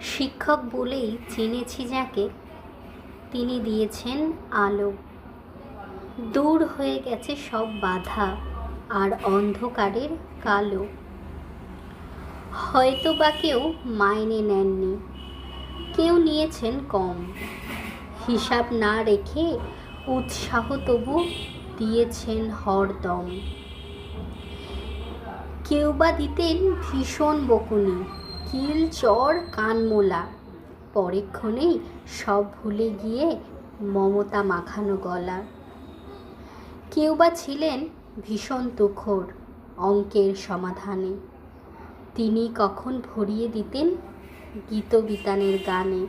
শিক্ষক বলেই চিনেছি যাকে। তিনি দিয়েছেন আলো। দূর হয়ে গেছে সব বাধা আর অন্ধকারের কালো। হয়তো বা কেউ মাইনে নেননি। কেউ নিয়েছেন কম। হিসাব না রেখে উৎসাহ তবু দিয়েছেন হরদম। কেউ বা দিতেন ভীষণ বকুনি। কিল চর, কানমোলা। পরেক্ষণেই সব ভুলে গিয়ে মমতা মাখানো গলা। কেউ বা ছিলেন ভীষণ তুখোর অঙ্কের সমাধানে। তিনি কখন ভরিয়ে দিতেন গীতবিতানের গানে।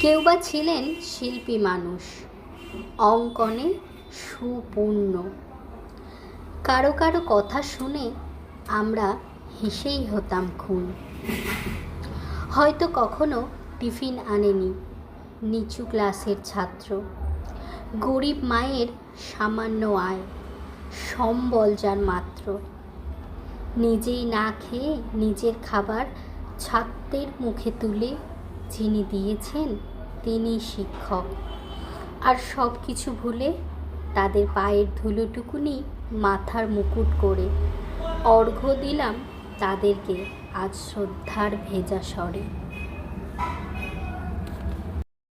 কেউ বা ছিলেন শিল্পী মানুষ, অঙ্কনে সুপূর্ণ। কারও কারও কথা শুনে আমরা হেসেই হতাম খুন। হয়তো কখনো টিফিন আনেনি নিচু ক্লাসের ছাত্র। গরিব মায়ের সামান্য আয়, সম্বল যার মাত্র। নিজেই না খেয়ে নিজের খাবার ছাত্রের মুখে তুলে যিনি দিয়েছেন তিনি শিক্ষক। আর সব কিছু ভুলে তাদের পায়ের ধুলোটুকুনি মাথার মুকুট করে অর্ঘ্য দিলাম তাদেরকে আজ শ্রদ্ধার ভেজা স্বরে